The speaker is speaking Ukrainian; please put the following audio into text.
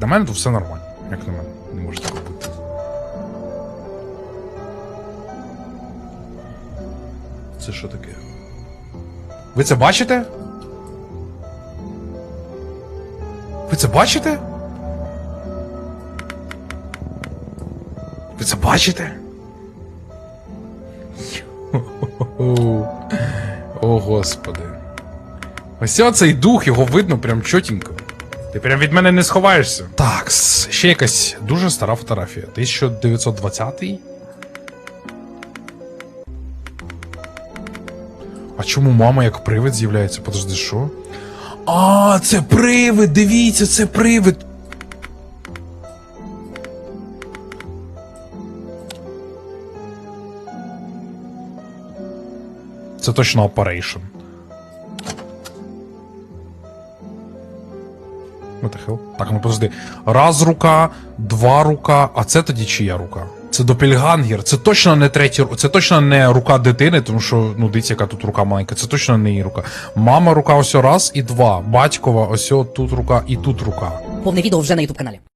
на мене тут все нормально. Як на мене? Не може такого бути. Це що таке? Ви це бачите? Ви це бачите? Ви це бачите? О, господи. Ось оцей дух, його видно прям чотенько. Ти прям від мене не сховаєшся. Так, ще якась дуже стара фотографія. 1920 А чому мама як привид з'являється? Подожди, що? А, це привид! Дивіться, це привид! Це точно Operation. What hell? Так, ну подожди. Раз рука, два рука, а це тоді чия рука? Це допельгангер. Це точно не третя Це точно не рука дитини, тому що, ну, дивіться, яка тут рука маленька. Це точно не її рука. Мама рука ось раз і два. Батькова ось тут рука і тут рука. Повне відео вже на ютуб каналі.